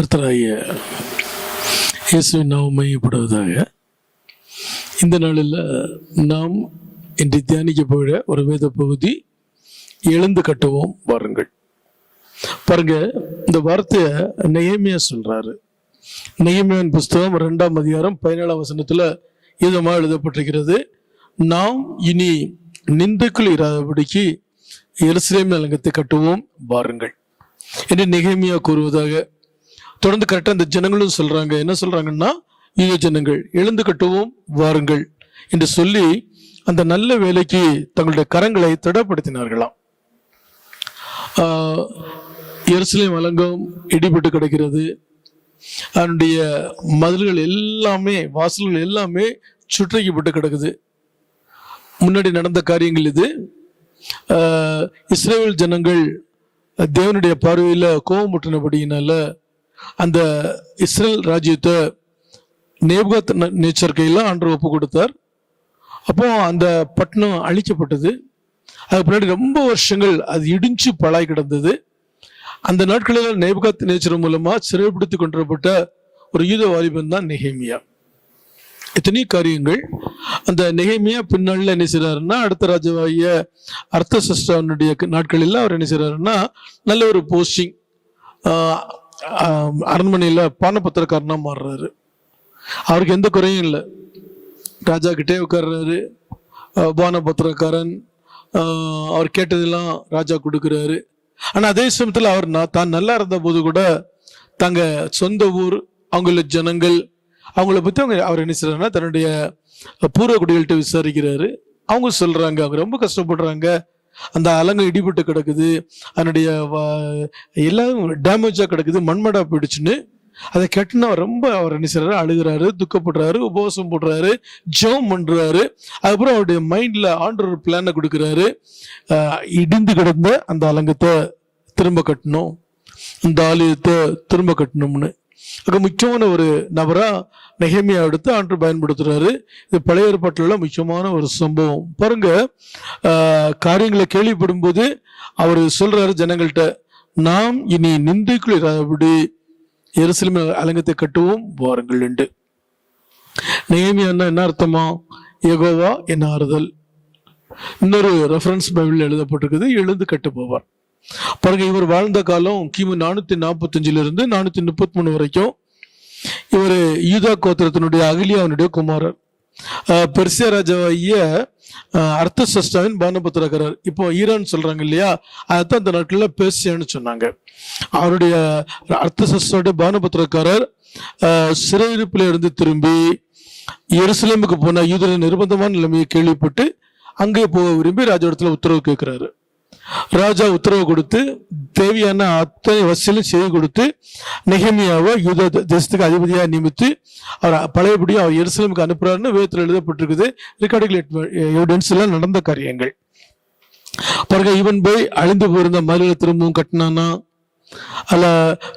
கர்த்தராகிய இயேசுவின் நாம் மையப்படுவதாக இந்த நாளில் நாம் இன்று தியானிக்க போகிற ஒரு வேத பகுதி எழுந்து கட்டுவோம் வாருங்கள். பாருங்க இந்த வார்த்தையை நெயமியா சொல்றாரு. நெயமியான் புஸ்தகம் ரெண்டாம் அதிகாரம் பதினேழாம் வசனத்தில் இதமாக எழுதப்பட்டிருக்கிறது. நாம் இனி நின்றுக்குள் இராதபடிக்கு எருசலேம் அலங்கத்தை கட்டுவோம் வாருங்கள். என்று நெகேமியா கூறுவதாக தொடர்ந்து கரெக்டாக அந்த ஜனங்களும் சொல்கிறாங்க என்ன சொல்கிறாங்கன்னா யூத ஜனங்கள் எழுந்து கட்டுவோம் வாருங்கள் என்று சொல்லி அந்த நல்ல வேலைக்கு தங்களுடைய கரங்களை திடப்படுத்தினார்களாம். எருசலேம் அலங்கம் இடிபட்டு கிடக்கிறது. அதனுடைய மதில்கள் எல்லாமே வாசல்கள் எல்லாமே சுற்றறிக்கப்பட்டு கிடக்குது. முன்னாடி நடந்த காரியங்கள் இது. இஸ்ரேல் ஜனங்கள் தேவனுடைய பார்வையில் கோபமுற்றினபடியினால அந்த இஸ்ரேல் ராஜ்யத்தை நேபகத் நேச்சர் கையில் ஆண்டு ஒப்பு கொடுத்தார் அப்போ அந்த பட்டணம் அழிக்கப்பட்டது. அதுக்கு பின்னாடி ரொம்ப வருஷங்கள் அது இடிஞ்சு பழாய் கிடந்தது. அந்த நாட்களில் நேபகத் நேச்சர் மூலமாக சிறைப்படுத்தி கொண்டுவரப்பட்ட ஒரு யூத வாலிபன் தான் நெஹேமியா இத்தனை காரியங்கள். அந்த நெகைமையா பின்னாளில் என்ன செய்கிறாருன்னா அடுத்த ராஜாவாகிய அர்த்த சஷ்டாவனுடைய நாட்களில் அவர் என்ன செய்கிறாருன்னா நல்ல ஒரு போஸ்டிங் அரண்மனையில் பானபத்திரக்காரனாக மாறுறாரு. அவருக்கு எந்த குறையும் இல்லை. ராஜா கிட்டே உட்கார்றாரு. பானபத்திரக்காரன் அவர் கேட்டதெல்லாம் ராஜா கொடுக்குறாரு. ஆனால் அதே சமயத்தில் அவர் நான் தான் நல்லா இருந்த போது கூட தங்க சொந்த ஊர் அவங்கள ஜனங்கள் அவங்கள பற்றி அவங்க அவர் என்ன செய்கிறாருன்னா தன்னுடைய பூர்வ குடிகள்கிட்ட விசாரிக்கிறாரு. அவங்க சொல்றாங்க அவங்க ரொம்ப கஷ்டப்படுறாங்க. அந்த அலங்கம் இடிபட்டு கிடக்குது. அதனுடைய எல்லாம் டேமேஜாக கிடக்குது. மண்மடா போயிடுச்சுன்னு. அதை கட்டினா ரொம்ப அவர் என்ன செய்றாரு? அழுகிறாரு துக்கப்படுறாரு உபவாசம் போடுறாரு ஜெபம் பண்றாரு. அதுக்கப்புறம் அவருடைய மைண்ட்ல ஆண்டர் ஒரு பிளானை கொடுக்குறாரு. இடிந்து கிடந்த அந்த அலங்கத்தை திரும்ப கட்டணும். இந்த ஆலயத்தை திரும்ப கட்டணும்னு. அங்க முக்கியமான ஒரு நபராக நெஹேமியா எடுத்து ஆண்டு பயன்படுத்துறாரு. இது பழைய ஏற்பாட்டில் முக்கியமான ஒரு சம்பவம். பாருங்க காரியங்களை கேள்விப்படும்போது அவர் சொல்றாரு ஜனங்கள்கிட்ட நாம் இனி நிந்தைக்குள் இராதபடி அலங்கத்தை கட்டுவோம் வாருங்கள் என்று. நெஹேமியான்னா என்ன அர்த்தமா? எகோவா என் ஆறுதல். இன்னொரு ரெஃபரன்ஸ் பைபிள் எழுதப்பட்டிருக்குது எழுந்து கட்டு போவார் பாருங்க இவர் வாழ்ந்த காலம் கிமு நானூத்தி நாற்பத்தஞ்சுல இருந்து நானூத்தி முப்பத்தி மூணு வரைக்கும் இவர் யூதா கோத்திரத்தினுடைய அகிலியாவனுடைய குமாரர். ஆஹ் பெர்சியா ராஜாவாகிய அர்த்த சஷ்டாவின் பானபத்திரக்காரர். இப்போ ஈரான் சொல்றாங்க இல்லையா? அதுதான் அந்த நாட்களில் பெர்சியான்னு சொன்னாங்க. அவருடைய அர்த்த சஷ்டாவுடைய பானபத்திரக்காரர் சிறையிருப்பில் இருந்து திரும்பி எருசலேமுக்கு போன யூதரின் நிர்பந்தமான நிலைமையை கேள்விப்பட்டு அங்கே போக விரும்பி ராஜாவிடத்துல உத்தரவு கேட்கிறாரு. ராஜா உத்தரவு கொடுத்து தேவையான அத்தனை வசதியிலும் செய்து கொடுத்து நெகமியாவை யூத தேசத்துக்கு அதிபதியாக நியமித்து அவர் பழையபடி அவர் எருசலமுக்கு அனுப்புறாருன்னு வேதத்தில் எழுதப்பட்டிருக்குது. ரெக்கார்டுகள் எவிடன்ஸ் எல்லாம் நடந்த காரியங்கள். பிறகு இவன் போய் அழிந்து போயிருந்த மதுரை திரும்பவும் கட்டினானா? அல்ல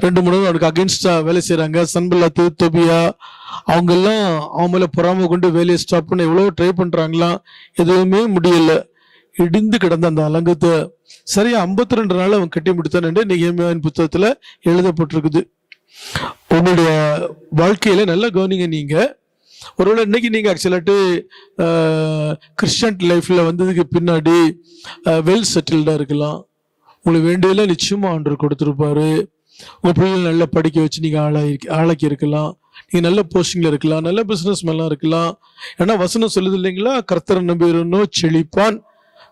ரெண்டு மூணு அவனுக்கு அகேன்ஸ்டா வேலை செய்யறாங்க சன்பல்லாத்து தொபியா அவங்க எல்லாம் அவன் மேல பொறாம கொண்டு வேலையை ஸ்டாப் பண்ண எவ்வளோ ட்ரை பண்றாங்களாம். எதுவுமே முடியல. இடிந்து கிடந்த அந்த அலங்கத்தை சரியா 52 ரெண்டு நாள் அவன் கட்டி முடித்தான் என்று நிகழ்மையின் புத்தகத்துல எழுதப்பட்டிருக்குது. உங்களுடைய வாழ்க்கையில நல்லா கவனிங்க நீங்க. ஒருவேளை இன்னைக்கு நீங்க ஆக்சுவலாட்டு கிறிஸ்டியன் லைஃப்ல வந்ததுக்கு பின்னாடி வெல் செட்டில்டா இருக்கலாம். உங்களுக்கு வேண்டியதெல்லாம் நிச்சயமா ஆண்டர் கொடுத்துருப்பாரு. உங்க பிள்ளைகள் நல்லா படிக்க வச்சு நீங்க ஆளாகி ஆளாக்கி இருக்கலாம். நீங்க நல்ல போஸ்டிங்ல இருக்கலாம். நல்ல பிசினஸ் மேலாம் இருக்கலாம். ஏன்னா வசனம் சொல்லுது இல்லைங்களா? கர்த்தரை நம்பியிருந்தோ செழிப்பான்.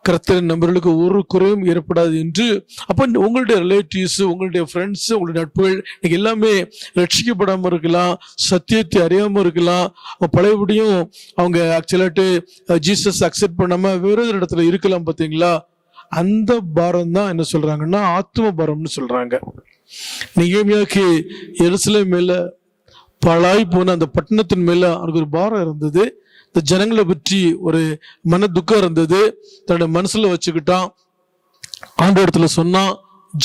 கர்த்தரை நம்பர்களுக்கு ஒரு குறையும் ஏற்படாது என்று அப்போ உங்களுடைய ரிலேட்டிவ்ஸ் உங்களுடைய ஃப்ரெண்ட்ஸ் உங்களுடைய நட்புகள் இன்னைக்கு எல்லாமே ரட்சிக்கப்படாமல் இருக்கலாம் சத்தியத்தை அறியாமல் இருக்கலாம். அவங்க பழையபடியும் அவங்க ஆக்சுவலாட்டு ஜீசஸ் அக்செப்ட் பண்ணாமல் வேறு ஒரு இடத்துல இருக்கலாம் பார்த்தீங்களா அந்த பாரம் தான் என்ன சொல்றாங்கன்னா ஆத்ம பாரம்னு சொல்றாங்க. நிகழ்மையாக்கு எருசலேம் மேல பழாய் போன அந்த பட்டணத்தின் மேல அவருக்கு ஒரு பாரம் இருந்தது. இந்த ஜனங்களை பற்றி ஒரு மன துக்கம் இருந்தது. தன்னோட மனசுல வச்சுக்கிட்டான். ஆண்டு இடத்துல சொன்னான்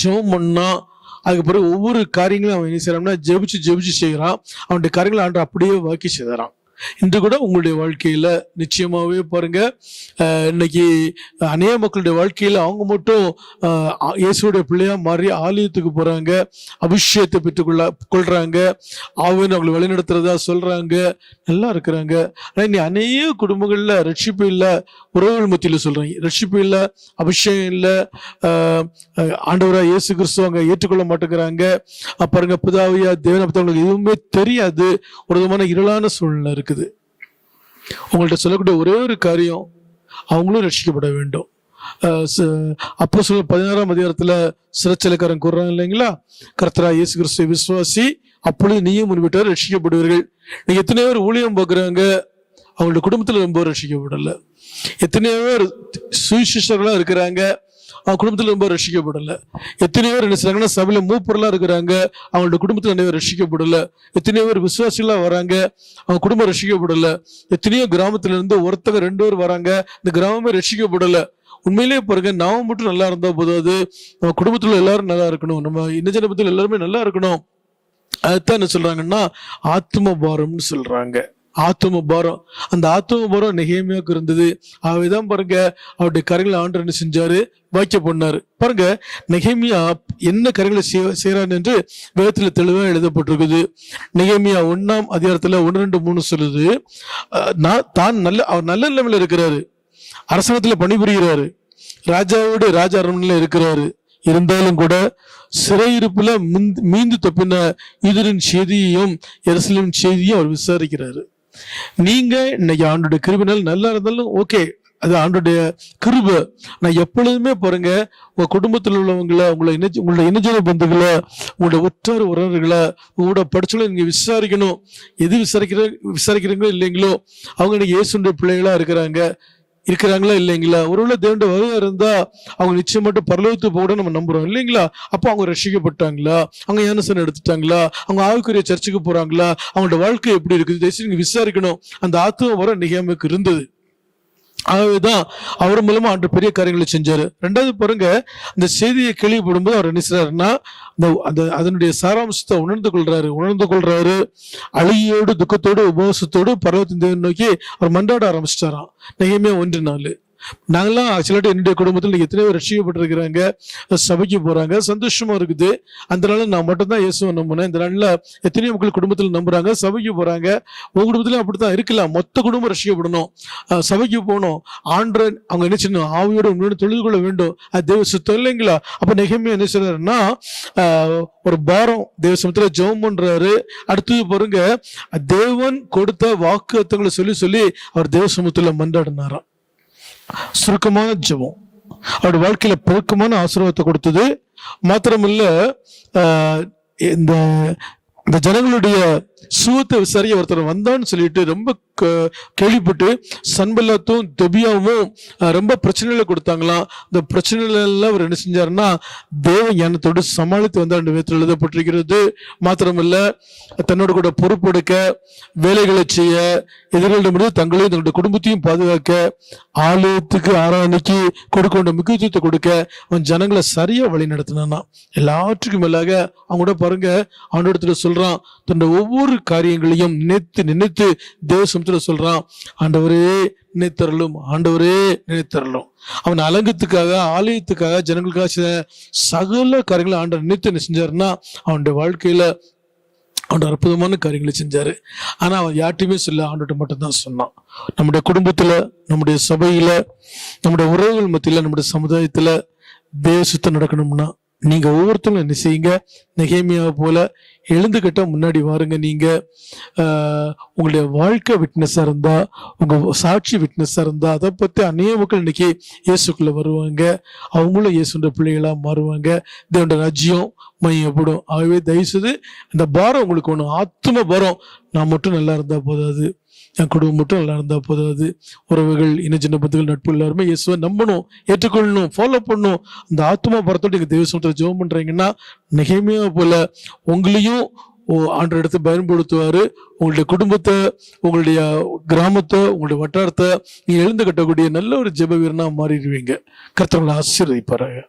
ஜெபம் பண்ணான் அதுக்கு பிறகு ஒவ்வொரு காரியங்களும் அவன் என்ன செய்யறான்னா ஜெபிச்சு ஜெபிச்சு செய்கிறான். அவனுடைய காரியங்களை ஆண்டு அப்படியே வாக்கி செய்தாரான் இன்று கூட உங்களுடைய வாழ்க்கையில் நிச்சயமாகவே பாருங்க இன்னைக்கு அநேக மக்களுடைய வாழ்க்கையில் அவங்க மட்டும் இயேசுடைய பிள்ளையாக மாறி ஆலயத்துக்கு போகிறாங்க அபிஷேகத்தை பெற்றுக்கொள்ள கொள்றாங்க ஆவின் அவங்களை வழிநடத்துறதா சொல்கிறாங்க நல்லா இருக்கிறாங்க. ஆனால் இன்னைக்கு அநேக குடும்பங்களில் ரட்சிப்பு இல்லை உறவுகள் மத்தியில் சொல்கிறாங்க ரட்சிப்பு இல்லை அபிஷேகம் இல்லை ஆண்டவராக இயேசு கிறிஸ்துவ அவங்க ஏற்றுக்கொள்ள மாட்டேங்கிறாங்க. பாருங்க புதாவியா தேவனை பற்றி அவங்களுக்கு எதுவுமே தெரியாது. ஒரு விதமான இருளான சூழ்நிலை இருக்குது இருக்குது உங்கள்ட்ட சொல்லக்கூடிய ஒரே ஒரு காரியம் அவங்களும் ரட்சிக்கப்பட வேண்டும். அப்போ சொல்ல பதினாறாம் அதிகாரத்தில் சிறைச்சலக்காரன் கூறுறாங்க இல்லைங்களா? கர்த்தரா இயேசு கிறிஸ்து விசுவாசி அப்பொழுது நீயும் முன்விட்டார் ரட்சிக்கப்படுவீர்கள். நீங்கள் எத்தனையோ பேர் ஊழியம் பார்க்குறாங்க அவங்களோட குடும்பத்தில் ரொம்ப ரட்சிக்கப்படலை. எத்தனையோ பேர் சுவிசேஷர்களா இருக்கிறாங்க அவங்க குடும்பத்தில் ரொம்ப ரசிக்கப்படலை. எத்தனையோ பேர் என்ன செய்றாங்கன்னா சபையில மூப்பரெல்லாம் இருக்கிறாங்க. அவங்களோட குடும்பத்தில் நிறைய ரசிக்கப்படலை. எத்தனையோ பேர் விசுவாசிகளாக வராங்க. அவங்க குடும்பம் ரசிக்கப்படலை. எத்தனையோ கிராமத்திலேருந்து ஒருத்தங்க ரெண்டு பேர் வராங்க. இந்த கிராமமே ரசிக்கப்படலை. உண்மையிலேயே பாருங்க நாம மட்டும் நல்லா இருந்தா போதாது. நம்ம குடும்பத்துல எல்லாரும் நல்லா இருக்கணும். நம்ம இன்னஜனபத்தில் எல்லாருமே நல்லா இருக்கணும். அதுதான் என்ன சொல்றாங்கன்னா ஆத்ம பாரம்னு சொல்றாங்க. ஆத்தும பாரம். அந்த ஆத்தும பாரம் நெகேமியாவுக்கு இருந்தது. அவைதான் பாருங்க அவருடைய கரைகளை ஆண்டு என்ன செஞ்சாரு? வாக்கிய பண்ணாரு. பாருங்க நெகேமியா என்ன கரைகளை செய்யறான் என்று வேதத்துல தெளிவாக எழுதப்பட்டிருக்குது. நெகேமியா ஒன்னாம் அதிகாரத்துல ஒன்று ரெண்டு மூணு சொல்லுது. நான் தான் நல்ல அவர் நல்ல நிலைமையில இருக்கிறாரு. அரசாங்கத்துல பணிபுரிகிறாரு. ராஜாவோட ராஜா அரண்மனையில இருக்கிறாரு. இருந்தாலும் கூட சிறையிருப்புல மீந்து தப்பின இதரின் செய்தியையும் எரசலின் செய்தியும் அவர் விசாரிக்கிறாரு. நீங்க இன்னைக்கு ஆண்டோட கிருபினால் நல்லா இருந்தாலும் ஓகே அது ஆண்டுடைய கிருப. நான் எப்பொழுதுமே பாருங்க உங்க குடும்பத்தில் உள்ளவங்களை உங்களை இணைச்சு உங்களோட இணைஜன பந்துகளை உங்களோட உற்றார் உறவுகளை உங்களோட படிச்சவங்களை நீங்க விசாரிக்கணும். எது விசாரிக்கிற விசாரிக்கிறீங்களோ இல்லைங்களோ அவங்க இன்னைக்கு இயேசுடைய பிள்ளைகளா இருக்கிறாங்க. இருக்கிறாங்களா இல்லைங்களா? ஒருவேளை தேவண்ட வகையாக இருந்தால் அவங்க நிச்சயமாட்டு பரலோகத்து போக நம்ம நம்புகிறோம் இல்லைங்களா? அப்போ அவங்க ரசிக்கப்பட்டாங்களா? அவங்க ஞானசனம் எடுத்துட்டாங்களா? அவங்க ஆவிக்குரிய சர்ச்சுக்கு போகிறாங்களா அவங்களோட வாழ்க்கை எப்படி இருக்குது? தயவுசெய்து நீங்கள் விசாரிக்கணும். அந்த ஆத்துவம் வர நிகழ்மைக்கு இருந்தது. அதுதான் அவர் மூலமா ஆண்டு பெரிய காரியங்களை செஞ்சாரு. ரெண்டாவது பாருங்க அந்த செய்தியை கேள்விப்படும்போது அவர் என்ன செய்யறாருன்னா அந்த அந்த அதனுடைய சாராம்சத்தை உணர்ந்து கொள்றாரு உணர்ந்து கொள்றாரு. அழுகியோடு துக்கத்தோடு உபவாசத்தோடு பர்வத்தின் தேவன் நோக்கி அவர் மண்டாட ஆரம்பிச்சிட்டாராம். நெய்யமே ஒன்று நாள் நாங்கெல்லாம் ஆக்சுவலாக என்னுடைய குடும்பத்தில் எத்தனையோ பேர் ரட்சிக்கப்பட்டிருக்கிறாங்க. சபைக்கு போறாங்க. சந்தோஷமா இருக்குது. அந்த நாளில் நான் மட்டும்தான் இயேசுவை நம்பினேன். இந்த நாள்ல எத்தனையோ மக்கள் குடும்பத்தில் நம்புறாங்க. சபைக்கு போறாங்க. உங்க குடும்பத்திலும் அப்படித்தான் இருக்கலாம். மொத்த குடும்பம் ரட்சிக்கப்படணும். சபைக்கு போகணும். ஆண்டர் அவங்க என்ன செய்யணும்? ஆவியோட உண்மையோட தொழுது கொள்ள வேண்டும். அது தேவ சுத்தம் இல்லைங்களா? அப்போ நெகமையாக என்ன செய்றாருன்னா ஆஹ் ஒரு பாரம் தேவ சமத்துல ஜெபம் பண்ணுறாரு அடுத்தது பாருங்க தேவன் கொடுத்த வாக்குத்தங்களை சொல்லி சொல்லி அவர் தேவ சமூகத்துல மன்றாடினாராம். சுருக்கமான ஜெபம். அவருடைய வாழ்க்கையில பெருக்கமான ஆசீர்வாதத்தை கொடுத்தது. மாத்திரமில்ல இந்த இந்த ஜனங்களுடைய சூத்த விசாரிக்க ஒருத்தர் வந்தான்னு சொல்லிட்டு ரொம்ப க- கேள்விப்பட்டு சன்பல்லாத்தும் தொபியாவும் ரொம்ப பிரச்சனைகளை கொடுத்தாங்களாம். இந்த பிரச்சனைகள்லாம் அவர் என்ன செஞ்சாருன்னா தேவ ஞானத்தோடு சமாளித்து வந்தார் ரெண்டு விதத்தில் எழுதப்பட்டிருக்கிறது. மாத்திரமல்ல தன்னோட கூட பொறுப்பெடுக்க வேலைகளை செய்ய எதிர்களிடமிருந்து தங்களையும் தங்களுடைய குடும்பத்தையும் பாதுகாக்க ஆலயத்துக்கு ஆராதனைக்கு கொடுக்க வேண்டிய முக்கியத்துவத்தை கொடுக்க அவன் ஜனங்களை சரியா வழி நடத்தினானா எல்லாற்றுக்கும் மேலாக அவங்க கூட பாருங்க அவனிடத்துல சொல்றான் தன்னுடைய ஒவ்வொரு காரியங்களையும் நினைத்து நினைத்து தேவசமத்துல சொல்றான் ஆண்டவரே நினைத்தரலும் ஆண்டவரே நினைத்தரலும் அவன் அலங்கத்துக்காக ஆலயத்துக்காக ஜனங்களுக்காக சகல காரியங்களை ஆண்டவர் நினைத்து என்ன செஞ்சாருன்னா அவனுடைய வாழ்க்கையில அவன் அற்புதமான காரியங்களை செஞ்சாரு. ஆனா அவன் யார்ட்டையுமே சொல்ல ஆண்டுகிட்ட மட்டும்தான் சொன்னான். நம்முடைய குடும்பத்துல நம்முடைய சபையில நம்முடைய உறவுகள் மத்தியில நம்முடைய சமுதாயத்துல தேசத்தை நடக்கணும்னா நீங்கள் ஒவ்வொருத்தரும் என்ன செய்யுங்க? நெகேமியாவை போல எழுந்துக்கிட்ட முன்னாடி வாருங்க நீங்கள் உங்களுடைய வாழ்க்கை விட்னஸாக இருந்தால் உங்கள் சாட்சி விட்னஸாக இருந்தால் அதை பற்றி அநேக மக்கள் இன்னைக்கு இயேசுக்குள்ளே வருவாங்க. அவங்களும் இயேசுன்ற பிள்ளைகளாக மாறுவாங்க. இதோட ராஜ்யம் மையப்படும் ஆகவே தயவுசெய்து அந்த பாரம் உங்களுக்கு ஒன்று ஆத்ம பாரம். நான் மட்டும் நல்லா இருந்தால் போதாது. என் குடும்பம் மட்டும் நல்லா இருந்தால் போதாது உறவுகள் இன சின்ன பந்துகள் நட்பு எல்லாருமே இயேசுவை நம்பணும் ஏற்றுக்கொள்ளணும் ஃபாலோ பண்ணணும். அந்த ஆத்மா பரத்தோடு நீங்க தேவசமத்தில் ஜெபம் பண்ணுறீங்கன்னா நிகழ்மையாக போல் உங்களையும் ஓ- ஆண்ட இடத்தை பயன்படுத்துவார். உங்களுடைய குடும்பத்தை உங்களுடைய கிராமத்தை உங்களுடைய வட்டாரத்தை நீங்கள் எழுந்து கட்டக்கூடிய நல்ல ஒரு ஜெப வீரனாக மாறிடுவீங்க. கர்த்தவங்களை ஆசீர்வதிப்பாராங்க